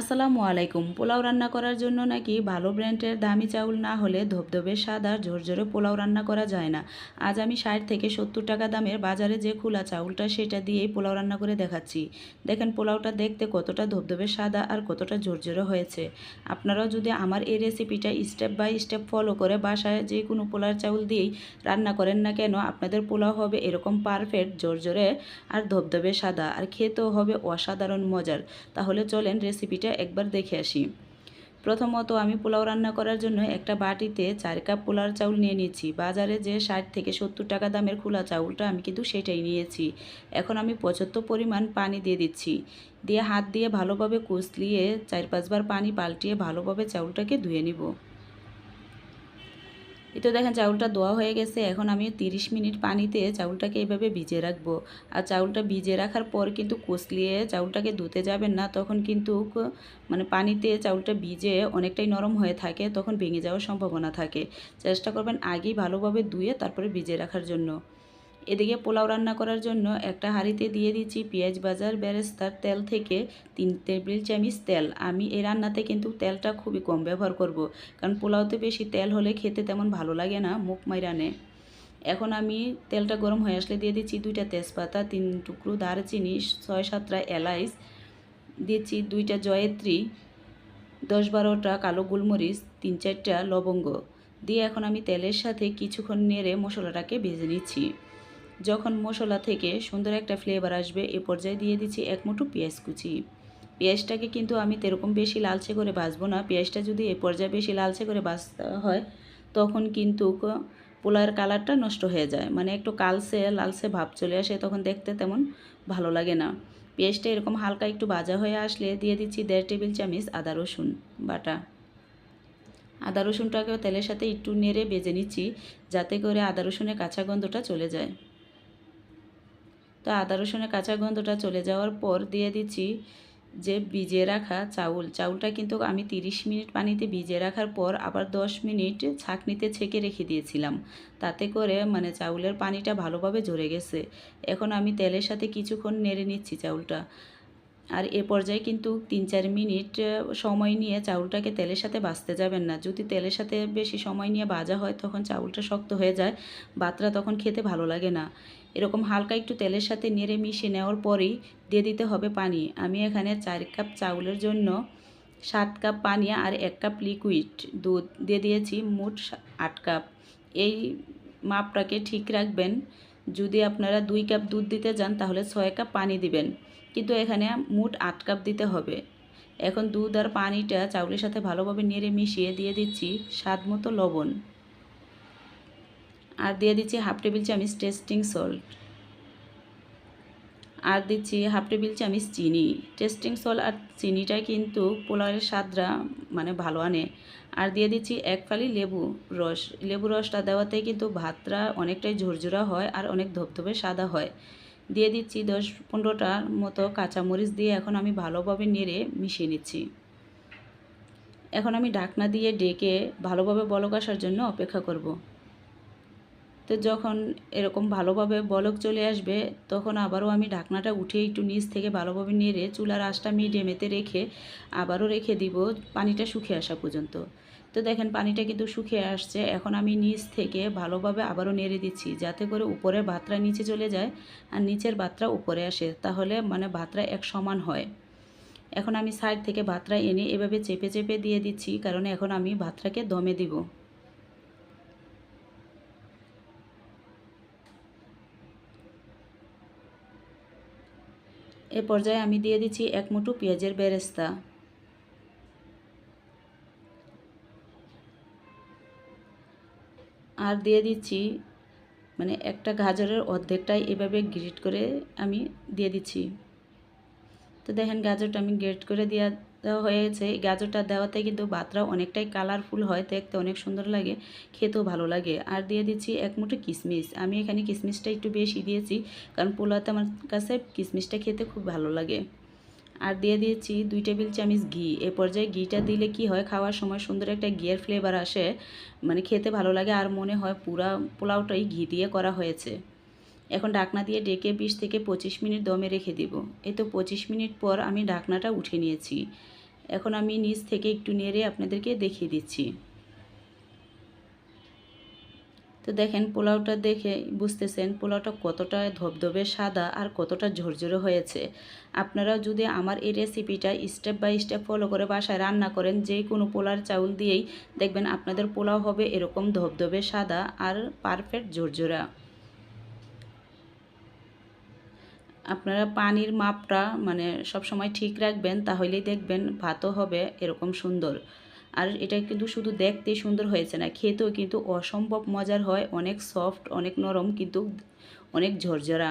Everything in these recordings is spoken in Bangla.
আসসালামু আলাইকুম। পোলাও রান্না করার জন্য নাকি ভালো ব্র্যান্ডের দামি চাউল না হলে ধবধবে সাদা ঝরঝরে পোলাও রান্না করা যায় না। আজ আমি ষাট থেকে সত্তর টাকা দামের বাজারে যে খোলা চাউলটা সেটা দিয়েই পোলাও রান্না করে দেখাচ্ছি। দেখেন পোলাওটা দেখতে কতটা ধবধবে সাদা আর কতটা ঝরঝরে হয়েছে। আপনারাও যদি আমার এই রেসিপিটা স্টেপ বাই স্টেপ ফলো করে বাসায় যে কোনো পোলার চাউল দিয়েই রান্না করেন না কেন, আপনাদের পোলাও হবে এরকম পারফেক্ট ঝরঝরে আর ধবধবে সাদা আর খেতেও হবে অসাধারণ মজার। তাহলে চলেন রেসিপিটা একবার দেখে আসি। প্রথমত আমি পোলাও রান্না করার জন্য একটা বাটিতে চার কাপ পোলার চাউল নিয়ে নিয়েছি। বাজারে যে ষাট থেকে সত্তর টাকা দামের খোলা চাউলটা আমি কিন্তু সেটাই নিয়েছি। এখন আমি পঁচাত্তর পরিমাণ পানি দিয়ে দিচ্ছি। দিয়ে হাত দিয়ে ভালোভাবে কুচলিয়ে চার পাঁচবার পানি পাল্টিয়ে ভালোভাবে চাউলটাকে ধুয়ে নিব। এই তো দেখেন চাউলটা দোয়া হয়ে গেছে, এখন আমি 30 মিনিট পানিতে চাউলটাকে এইভাবে ভিজে রাখব। আর চাউলটা ভিজে রাখার পর কিন্তু কষলিয়ে চাউলটাকে ধুতে যাবেন না, তখন কিন্তু মানে পানিতে চাউলটা ভিজে অনেকটাই নরম হয়ে থাকে, তখন ভেঙে যাওয়ার সম্ভাবনা থাকে। চেষ্টা করবেন আগেই ভালোভাবে ধুয়ে তারপরে ভিজে রাখার জন্য। এদিকে পোলাও রান্না করার জন্য একটা হাঁড়িতে দিয়ে দিচ্ছি পেঁয়াজ বাজার বেরেস্তার তেল থেকে তিন টেবিল চামচ তেল। আমি এই রান্নাতে কিন্তু তেলটা খুবই কম ব্যবহার করব, কারণ পোলাওতে বেশি তেল হলে খেতে তেমন ভালো লাগে না মুখ মাইরানে। এখন আমি তেলটা গরম হয়ে আসলে দিয়ে দিচ্ছি দুইটা তেজপাতা, তিন টুকরো দারচিনি, ছয় সাতটা এলাইচ, দিচ্ছি দুইটা জয়ত্রী, দশ বারোটা কালো গোলমরিচ, তিন চারটা লবঙ্গ। দিয়ে এখন আমি তেলের সাথে কিছুক্ষণ নেড়ে মশলাটাকে ভেজে নিচ্ছি। যখন মশলা থেকে সুন্দর একটা ফ্লেভার আসবে, এ পর্যায়ে দিয়ে দিচ্ছি এক মুঠো পেঁয়াজ কুচি। পেঁয়াজটাকে কিন্তু আমি তেরকম বেশি লালচে করে ভাজবো না। পেঁয়াজটা যদি এ পর্যায়ে বেশি লালচে করে ভাজতে হয়, তখন কিন্তু পোলাওয়ের কালারটা নষ্ট হয়ে যায়। মানে একটু কালসে লালসে ভাব চলে আসে, তখন দেখতে তেমন ভালো লাগে না। পেঁয়াজটা এরকম হালকা একটু ভাজা হয়ে আসলে দিয়ে দিচ্ছি দেড় টেবিল চামচ আদা রসুন বাটা। আদা রসুনটাকেও তেলের সাথে একটু নেড়ে বেজে নিচ্ছি, যাতে করে আদা রসুনের কাঁচা গন্ধটা চলে যায়। তো আদা রসুনের কাঁচা গন্ধটা চলে যাওয়ার পর দিয়ে দিচ্ছি যে ভিজে রাখা চাউল। চাউলটা কিন্তু আমি 30 মিনিট পানিতে ভিজে রাখার পর আবার 10 মিনিট ছাঁকনিতে ছেঁকে রেখে দিয়েছিলাম। তাতে করে মানে চাউলের পানিটা ভালোভাবে ঝরে গেছে। এখন আমি তেলের সাথে কিছুক্ষণ নেড়ে নিচ্ছি চাউলটা। আর এ পর্যায়ে কিন্তু তিন চার মিনিট সময় নিয়ে চাউলটাকে তেলের সাথে ভাজতে যাবেন না। যদি তেলের সাথে বেশি সময় নিয়ে ভাজা হয়, তখন চাউলটা শক্ত হয়ে যায় ভাতটা তখন খেতে ভালো লাগে না। এরকম হালকা একটু তেলের সাথে নেড়ে মিশিয়ে নেওয়ার পরেই দিয়ে দিতে হবে পানি। আমি এখানে চার কাপ চাউলের জন্য সাত কাপ পানি আর এক কাপ লিকুইড দুধ দিয়ে দিয়েছি, মোট আট কাপ। এই মাপটাকে ঠিক রাখবেন। যদি আপনারা দুই কাপ দুধ দিতে যান, তাহলে ছয় কাপ পানি দিবেন। কিন্তু এখানে মোট আট কাপ দিতে হবে। এখন দুধ আর পানিটা চাউলের সাথে ভালোভাবে নেড়ে মিশিয়ে দিয়ে দিচ্ছি স্বাদ মতো লবণ। আর দিয়ে দিচ্ছি হাফ টেবিল চামচ টেস্টিং সল্ট। আর দিচ্ছি হাফ টেবিল চামচ চিনি। টেস্টিং সল্ট আর চিনিটা কিন্তু পোলাওয়ের স্বাদটা মানে ভালো আনে। আর দিয়ে দিচ্ছি এক ফালি লেবু রস। লেবু রসটা দেওয়াতে কিন্তু ভাতটা অনেকটাই ঝরঝরা হয় আর অনেক ধবধবে সাদা হয়। দিয়ে দিচ্ছি দশ পনেরোটার মতো কাঁচামরিচ দিয়ে এখন আমি ভালোভাবে নেড়ে মিশিয়ে নিচ্ছি। এখন আমি ঢাকনা দিয়ে ডেকে ভালোভাবে বলক আসার জন্য অপেক্ষা করব। তো যখন এরকম ভালোভাবে বলক চলে আসবে, তখন আবারও আমি ঢাকনাটা উঠিয়ে একটু নিচ থেকে ভালোভাবে নেড়ে চুলার আঁচটা মিডিয়ামেতে রেখে আবারও রেখে দিব পানিটা শুকিয়ে আসা পর্যন্ত। তো দেখেন পানিটা কিন্তু শুকিয়ে আসছে, এখন আমি নিচ থেকে ভালোভাবে আবারও নেড়ে দিচ্ছি যাতে করে উপরের ভাতটা নিচে চলে যায় আর নিচের ভাতটা উপরে আসে, তাহলে মানে ভাতটা এক সমান হয়। এখন আমি সাইড থেকে ভাতটা এনে এভাবে চেপে চেপে দিয়ে দিচ্ছি, কারণ এখন আমি ভাতটাকে দমে দিব। এ পর্যায়ে আমি দিয়ে দিচ্ছি এক মুঠো পেঁয়াজের বেরেস্তা। আর দিয়ে দিচ্ছি মানে একটা গাজরের অর্ধেকটাই এভাবে গ্রেট করে আমি দিয়ে দিচ্ছি। তো দেখেন গাজরটা আমি গ্রেট করে দেওয়া দেওয়া হয়েছে। গাজরটা দেওয়াতে কিন্তু ভাতটা অনেকটাই কালারফুল হয়, দেখতে অনেক সুন্দর লাগে, খেতেও ভালো লাগে। আর দিয়ে দিচ্ছি এক মুঠো কিশমিশ আমি এখানে কিশমিশটা একটু বেশি দিয়েছি, কারণ পোলাওতে আমার কাছে কিশমিশটা খেতে খুব ভালো লাগে। আর দিয়ে দিয়েছি দুই টেবিল চামচ ঘি। এ পর্যায়ে ঘিটা দিলে কি হয়, খাওয়ার সময় সুন্দর একটা ঘিয়ের ফ্লেভার আসে মানে খেতে ভালো লাগে, আর মনে হয় পুরা পোলাওটাই ঘি দিয়ে করা হয়েছে। এখন ঢাকনা দিয়ে ডেকে বিশ থেকে পঁচিশ মিনিট দমে রেখে দিব। এই তো পঁচিশ মিনিট পর আমি ঢাকনাটা উঠে নিয়েছি। এখন আমি নিচ থেকে একটু নেড়ে আপনাদেরকে দেখিয়ে দিচ্ছি। তো দেখেন, পোলাওটা দেখে বুঝতেছেন পোলাওটা কতটা ধবধবে সাদা আর কতটা ঝরঝরে হয়েছে। আপনারা যদি আমার এই রেসিপিটা স্টেপ বাই স্টেপ ফলো করে বাসায় রান্না করেন, যে কোনো পোলার চাউল দিয়েই দেখবেন আপনাদের পোলাও হবে এরকম ধবধবে সাদা আর পারফেক্ট ঝরঝরা। আপনারা পানির মাপটা মানে সব সময় ঠিক রাখবেন, তাহলেই দেখবেন ভাতও হবে এরকম সুন্দর। আর এটা কিন্তু শুধু দেখতে সুন্দর হয়েছে না, খেতেও কিন্তু অসম্ভব মজার হয়, অনেক সফট অনেক নরম কিন্তু অনেক ঝরঝরা।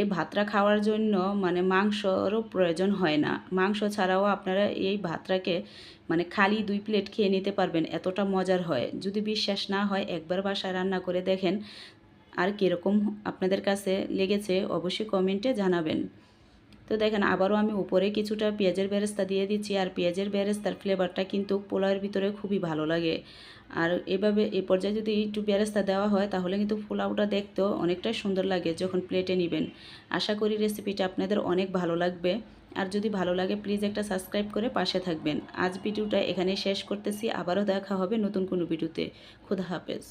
এ ভাতটা খাওয়ার জন্য মানে মাংসরও প্রয়োজন হয় না। মাংস ছাড়াও আপনারা এই ভাতটাকে মানে খালি দুই প্লেট খেয়ে নিতে পারবেন, এতটা মজার হয়। যদি বিশ্বাস না হয়, একবার বাসায় রান্না করে দেখেন আর কীরকম আপনাদের কাছে লেগেছে অবশ্যই কমেন্টে জানাবেন। তো দেখেন, আবারও আমি উপরে কিছুটা পেঁয়াজের বেরেস্তা দিয়ে দিচ্ছি, আর পেঁয়াজের বেরেস্তার ফ্লেভারটা কিন্তু পোলাওয়ের ভিতরে খুবই ভালো লাগে। আর এভাবে এ পর্যায়ে যদি একটু বেরেস্তা দেওয়া হয়, তাহলে কিন্তু পোলাওটা দেখতেও অনেকটাই সুন্দর লাগে যখন প্লেটে নেবেন। আশা করি রেসিপিটা আপনাদের অনেক ভালো লাগবে। আর যদি ভালো লাগে, প্লিজ একটা সাবস্ক্রাইব করে পাশে থাকবেন। আজ ভিডিওটা এখানে শেষ করতেছি। আবারও দেখা হবে নতুন কোনো ভিডিওতে। খুদা হাফেজ।